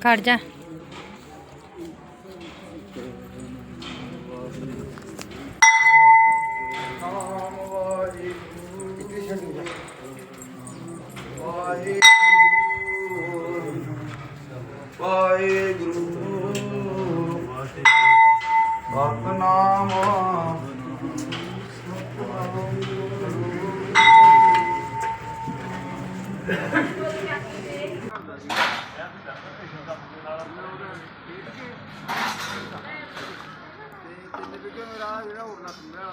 ਖੜ ਜਾ। porque mira, yo voy a burlar primero.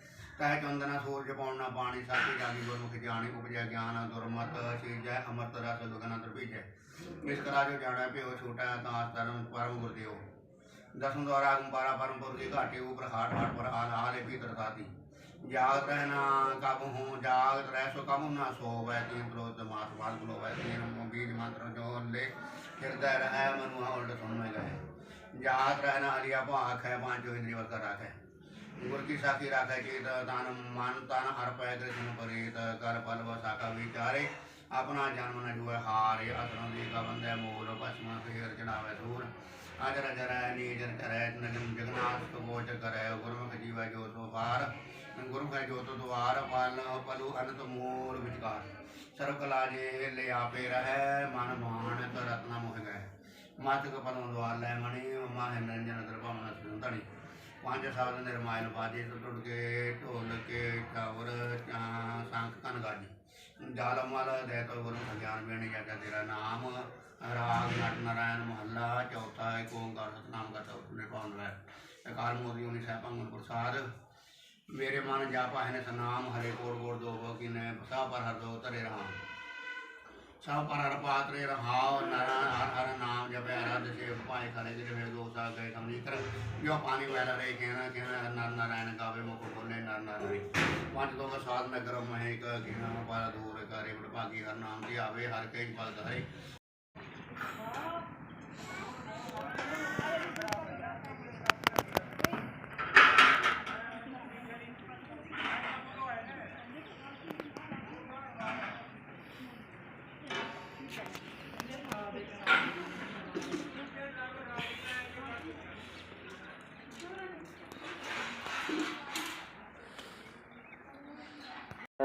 ਬਾਜ ਆਨ ਸ਼ਬਦਾ ਨਾਦ ਬਾਣੀ ਤਹਿ ਚੰਦਨਾ ਸੂਰਜ ਪੌਣਾ ਪਾਣੀ ਸਾਥੀ ਜਾਗੀ ਗੁਰਮੁਖ ਜਾਣੀ, ਉਪਜੈ ਗਿਆਨ, ਦੁਰਮਤ ਸੀਜੈ ਅਮਰਤ, ਰਸ ਦੁਗਨਾ ਤ੍ਰਿਪੀਜੈ ਇਸ ਕਰਾ ਜੋ ਜਾਣਾ ਪਿਓ ਛੋਟਾ ਤਾਸ ਧਰਮ ਪਰਮ ਗੁਰਦੇਵ। ਦਸਮ ਦੁਆਰਾ ਗੁੰਬਾਰਾ ਪਰਮ ਪੁਰ ਦੀ ਘਾਟੀ, ਉਪਰ ਹਾਟ ਹਾਟ ਪਰ ਆਲ ਆਲੇ ਭੀਤਰ ਸਾਥੀ ਜਾਗਤ ਰਹਿਣਾ ਕਬ ਹੂੰ, ਜਾਗਤ ਰਹਿ ਸੋ ਕਬ ਨਾ ਸੋਵੈ, ਤੀਨ ਕ੍ਰੋਧ ਮਾਸ ਬਾਲ ਬਲੋਵੈ ਤੀਨ ਬੀਜ ਮੰਤਰ ਜੋ ਲੈ, ਹਿਰਦੈ ਰਹਿ, ਮਨੁ ਹੋਲਡ ਸੁਣ ਮੈਂ ਗਏ ਜਾਤ ਰਹਿਣਾ ਅਲਿਆ, ਭਾਖ ਹੈ ਪਾਂਚੋ ਇੰਦਰੀ ਵਰਤ ਰਾਖੈ। ਗੁਰ ਕੀ ਸਾਖੀ ਰਾਖੈ ਚੇਤ ਦਾਨ ਮਨ ਤਨ ਅਰਪੈ ਕ੍ਰਿਸ਼ਨ ਪਰੀਤ, ਕਰ ਪਲ ਵਸਾਕਾ ਆਪਣਾ ਜਨਮ ਨ ਜੁਐ ਹਾਰੇ ਅਤਰੋਂ ਦੀ ਕਾ ਬੰਦੈ ਮੂਲ ਪਸਮਾ ਫੇਰ ਚੜਾਵੇ ਸੂਰ। ਅਜਰ ਜਰੈ ਨੀਜਨ ਕਰੈ ਨਗਮ ਜਗਨਾਥ ਕੋ ਕਰੈ, ਗੁਰਮੁਖ ਜੀਵੈ ਜੋ ਸੋ ਪਾਰ ਗੁਰਮੁਖ ਜੋ ਤੋ ਦੁਆਰ, ਪਾਲ ਪਲੂ ਅਨੰਤ ਮੂਲ ਵਿਚਕਾਰ। ਸਰਬ ਕਲਾ ਜੇ ਲੈ ਆਪੇ ਰਹੈ, ਮਨ ਮਾਨ ਤ ਰਤਨਾ ਮੁਖ ਗਏ ਮਾਤਕ ਪਨੋ ਦਵਾਰ ਲੈ ਮਣੀ, ਮਾਹ ਨਿਰੰਜਨ ਦਰਪਾਵਨ ਸੁੰਦਣੀ ਪੰਜ ਸ਼ਬਦ ਨਿਰਮਾਇਨ ਬਾਜੇ ਟੁੱਟ ਕੇ, ਢੋਲ ਕੇ ਚਾਵਰ ਸੰਖ ਕਨ ਗਾਜੀ। ਜਾਲ ਮਲ ਦੇ ਤੋ ਗੁਰੂ ਗਿਆਨ ਬੇਣੀ ਜਗਾ ਤੇਰਾ ਨਾਮ, ਰਾਗ, ਨਟ, ਨਾਰਾਇਣ, ਮਹੱਲਾ, ਚੌਥਾ ਏਕ ਓੰਕਾਰ, ਸਤਨਾਮ ਕਰਤਾ ਨਿਰਭਉ ਹੈ ਅਕਾਲ ਮੂਰਤੀ ਉਨੀ ਸਾਹਿਬਾਂ ਗੁਰ ਪ੍ਰਸਾਦ। ਮੇਰੇ ਮਨ ਜਾਪਾ ਹੈ ਨੇ ਸਨਾਮ, ਹਰੇ ਕੋਟ ਕੋਟ ਦੋ ਬੋ ਕਿਨੇ ਸਾ ਪਰ ਹਰ ਦੋ ਤਰੇ ਰਹਾ सब पर हर पात्र रहाव नारायण हर हर नाम जब जप आराध से उपाय करे जिन मेरे साल गए कमनी तरफ़ जो पानी वाला रहे कहना कहना नर नारायण का वे मुख खोले नर नारायण पाँच दो का में नगर महे एक कहना पर दूर करे बड़ की हर नाम दिया आवे हर कहीं पल धरे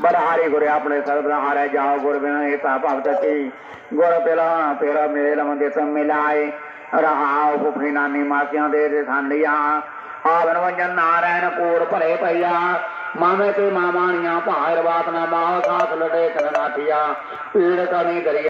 बलहारी गुरे अपने सर्व जाओ गुर बिना हेता पावतती गुर पेला, पेरा मेला मंदे मिलाए। रहाओ फुफीना दे दे आवन नारायण कोर भरे पैया मामे ते मामानिया भाई बात ना माओ साथ पीड़ कनी दरिया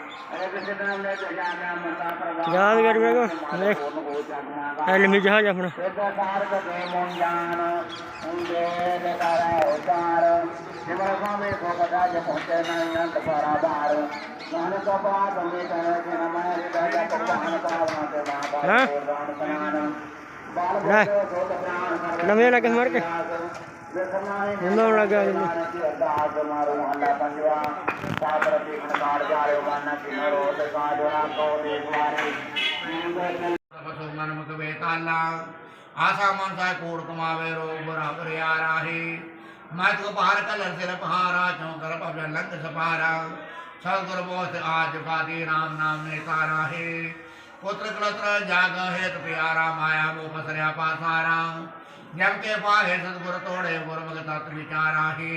ਯਾਦਗਾਰੀ ਕੋ ਦੇਖ ਐਲਮੀ ਜਹਾਜ਼ ਆਪਣਾ ਹਾਂ। ਲੈ। ਨਵੇਂ ਲੱਗ ਮਰ ਕੇ ಎಲ್ಲೋರ आशा मन सा कोड़ कमावे रो बराबर यारा ही मैं तो पहाड़ कलर से पहारा चौकर पवन लंग सपारा सदगुर बोध आज पादी राम नाम ने तारा है पुत्र कलत्र जाग है तो प्यारा माया वो पसरिया पासारा जम के पाहे सतगुर तोड़े गुरमुख तत् विचाराही।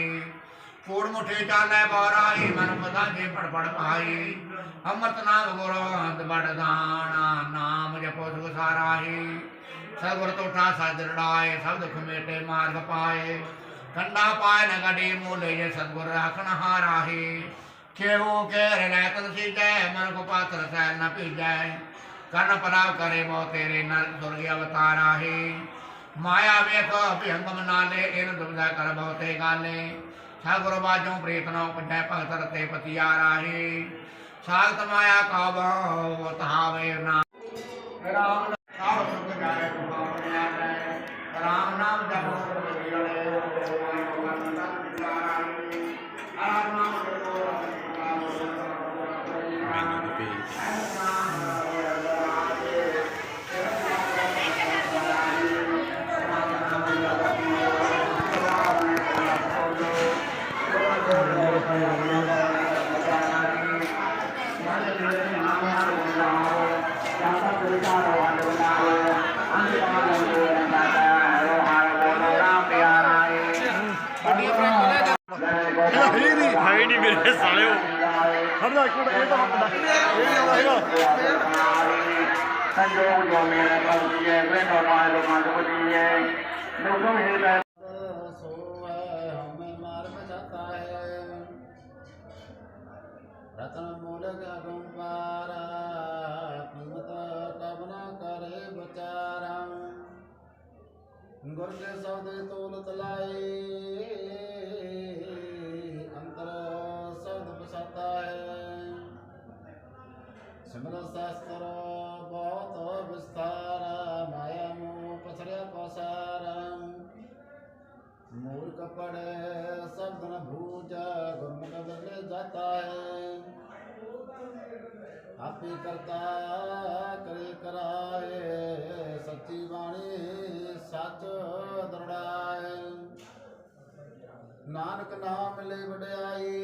कूड़ मुठे चाले बाराही, मन पता जे पड़ पड़ पाई अमृत नाम गुरु हंत बड़ दाना, नाम जपो सुख साराही। सतगुर तोटा सदर डाए सब दुख मेटे मार्ग पाए। कंडा पाए न गडे मूले ये सतगुर राखन हाराही। केहू के रतन सी जय मन को पात्र सैल न पी जाए कर्ण पराव करे मो तेरे नर दुर्ग अवतारा ही ਰਾਖਣ ਹਾਰਾ ਹੀ ਖੇਹੂ ਕੇ ਰਹਿ ਤੁਲਸੀ ਜੈ ਮਨ ਕੋ ਪਾਤਰ ਸੈਲ ਨ ਭੀਜੈ ਕਰਨ ਪਰਾਵ ਕਰੇ ਮੋ ਤੇਰੇ ਨਰ ਸੁਰਗ ਅਵਤਾਰਾ ਹੀ ਮਾਇਆ ਵੇਖ ਇਹਦਾ ਹੈ ਹੀ ਨਹੀਂ ਹੈ ਹੀ ਨਹੀਂ ਮੇਰੇ ਸਾਲਿਓ। ਹਰਦਾ ਇੱਕ ਮਿੰਟ, ਇਹ ਤਾਂ ਹੱਥ ਦਾ ਇਹ ਨਹੀਂ ਆਉਂਦਾ ਹੈਗਾ। ਸੰਜੋ ਗੋਮੇ ਨਾ ਪਾਉਂਦੀ ਹੈ ਵੇ ਨਾ ਮਾਲੋ ਮਾਲੋ ਦੀ ਹੈ ਲੋਕੋ ਹੀ ਦਾ रतन मूल का गुम्बारा कीमत कब न करे बचारा गुर के सौदे तोल तलाई बहुत विस्तारा माया मयमुपसर्य पसारम् मूर्ख पड़े बदले जाता है आपी करता करे कराए सच्ची वाणी सच दृढ़ाए नानक नाम ले बड़ाई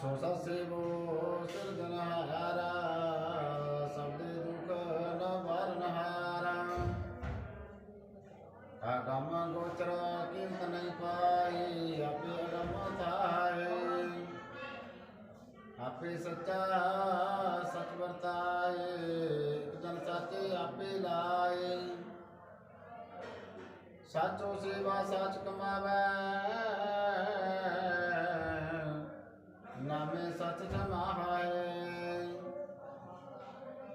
सत्सेवो सृजनहारा सबे दुख न वरणहारा अगम गोचर किम नहीं पाई अपे अगम थाए आपे सच्चा सच बरताए जन साचे आपे लाए साचो सेवा साच कमावे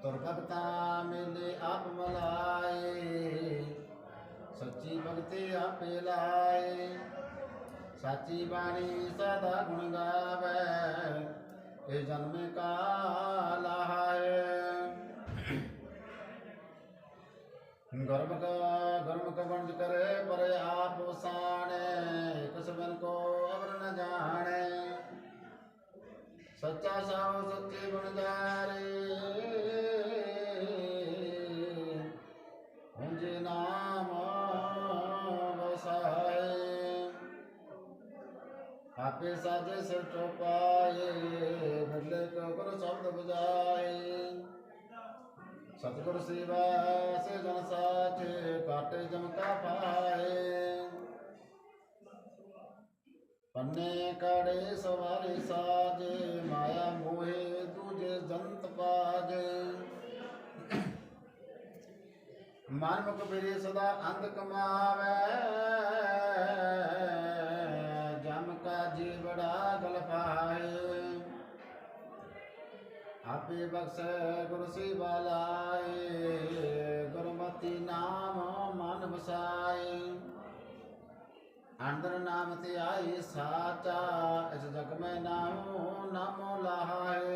तुर भगता मिले आप मलाए सच्ची भक्ति आप लाए साची बाणी सदा गुण गावे ये जन्म का लाए गर्भ का गर्भ का वंज करे पर आप साने कुशवन को अवर न जाने सच्चा साव सच्चे गुण जारे ਆਪੇ ਸਾਜੇ ਸਿਰ ਚੋਪਾਏ ਬਦਲੇ ਕੋ ਗੁਰ ਸ਼ਬਦ ਬਜਾਏ ਸਤਿਗੁਰ ਸੇਵਾ ਸੇ ਜਨ ਸਾਚੇ ਕਾਟੇ ਜਮ ਕਾ ਪਾਏ ਪੰਨੇ ਕੜੇ ਸਵਾਰੇ ਸਾਜੇ ਮਾਇਆ ਮੋਹੇ ਦੂਜੇ ਜੰਤ ਪਾਜੇ ਮਨ ਮੁਖ ਬਿਰੇ भी बख्श गुरु शिवलाए गुरुमति नाम मन बसाए। अंदर नाम ते आई साचा, इस जग में नाम नाम लाए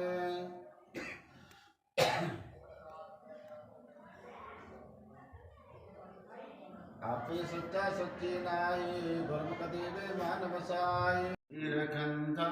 आपे सच्चा सच्ची नाई, गुरमुख देवे मन बसाए। रखंता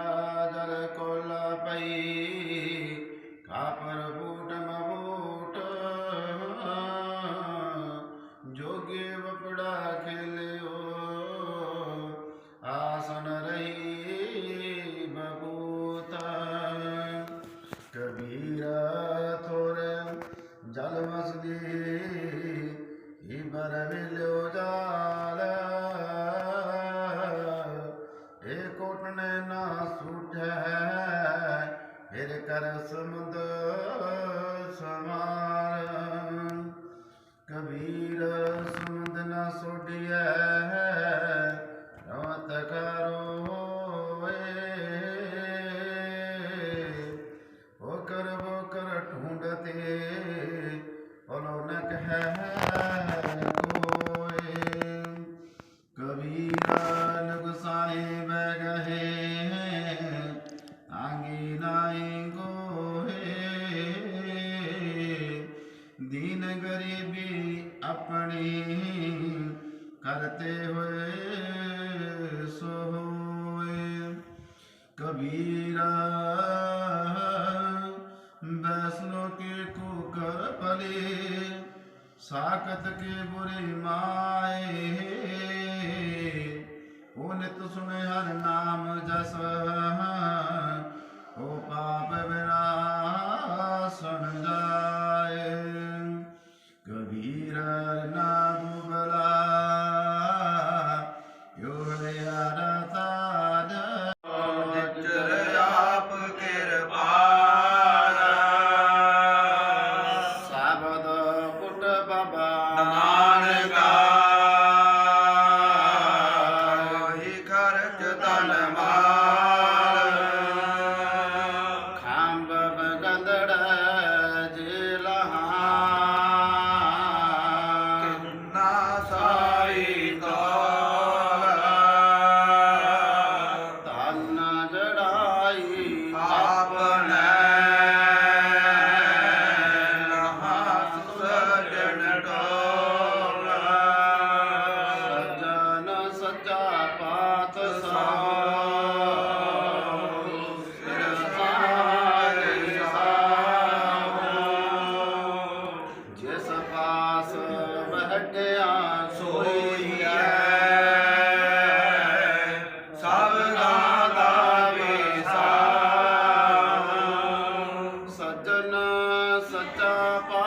Santa.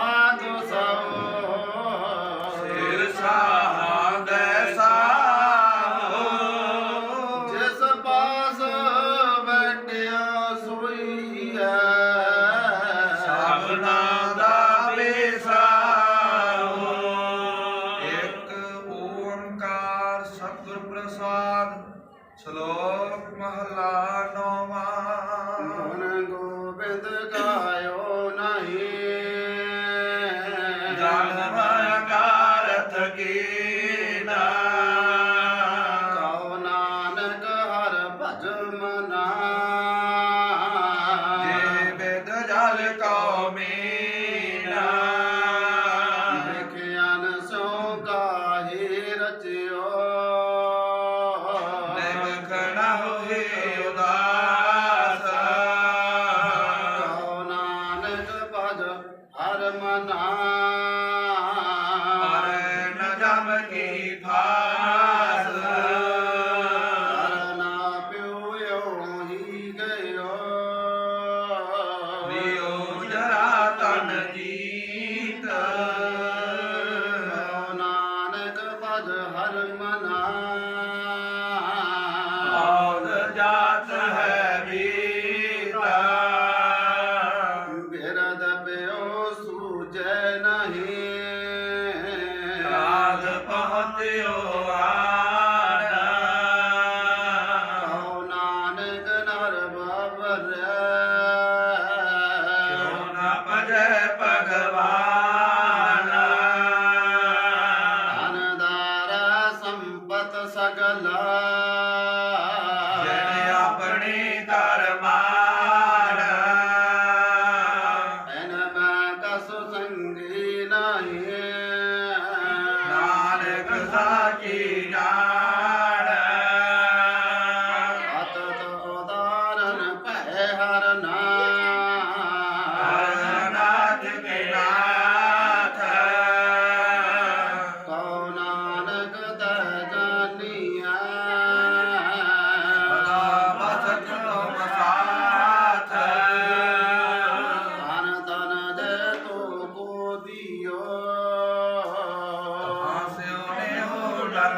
来。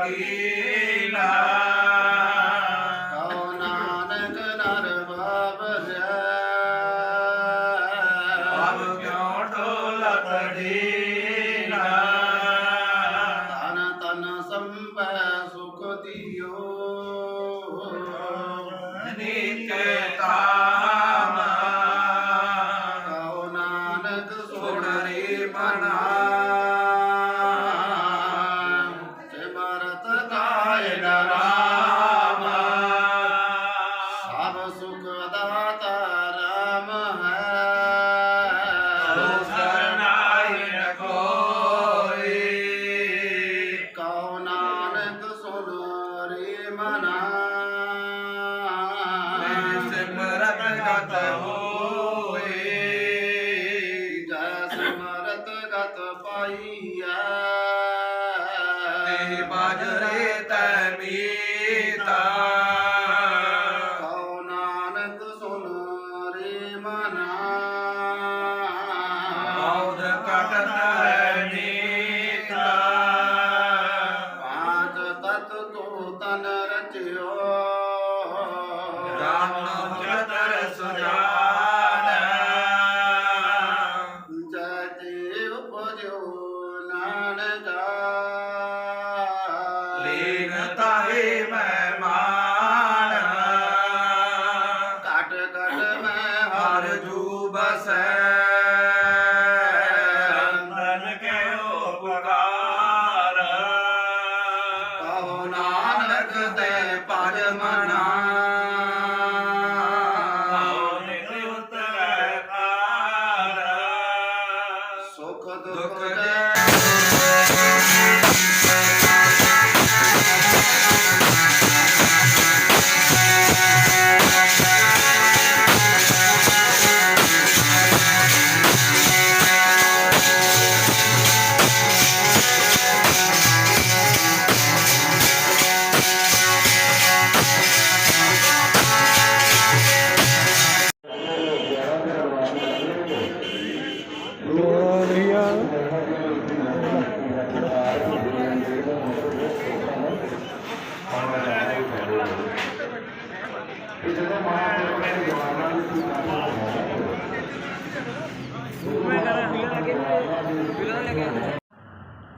Maria.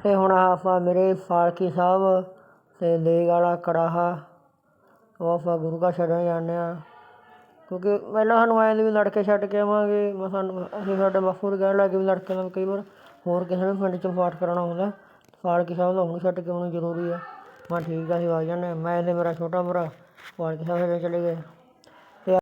ਅਤੇ ਹੁਣ ਆਪਾਂ ਮੇਰੇ ਫਾਲਕੀ ਸਾਹਿਬ ਅਤੇ ਲੇਗ ਵਾਲਾ ਕੜਾਹਾ, ਉਹ ਆਪਾਂ ਗੁਰੂ ਘਰ ਛੱਡਣ ਜਾਂਦੇ ਹਾਂ। ਕਿਉਂਕਿ ਪਹਿਲਾਂ ਸਾਨੂੰ ਐਂ ਸੀ ਵੀ ਲੜਕੇ ਛੱਡ ਕੇ ਆਵਾਂਗੇ, ਮੈਂ ਸਾਨੂੰ, ਅਸੀਂ ਸਾਡੇ ਬਾਪੂ ਦੇ ਕਹਿਣ ਲੱਗ ਗਏ ਵੀ ਲੜਕੇ ਨਾਲ ਕਈ ਵਾਰ ਹੋਰ ਕਿਸੇ ਨੇ ਪਿੰਡ 'ਚ ਪਾਠ ਕਰਾਉਣਾ ਹੁੰਦਾ ਪਾਲਕੀ ਸਾਹਿਬ ਦਾ ਹੁਣ ਛੱਡ ਕੇ ਆਉਣਾ ਜ਼ਰੂਰੀ ਆ। ਮੈਂ ਠੀਕ ਆ, ਅਸੀਂ ਵਗ ਜਾਂਦੇ ਹਾਂ। ਮੈਂ ਤੇ ਮੇਰਾ ਛੋਟਾ ਭਰਾ ਪਾਲਕੀ ਸਾਹਿਬ ਦੇ ਚਲੇ ਗਏ।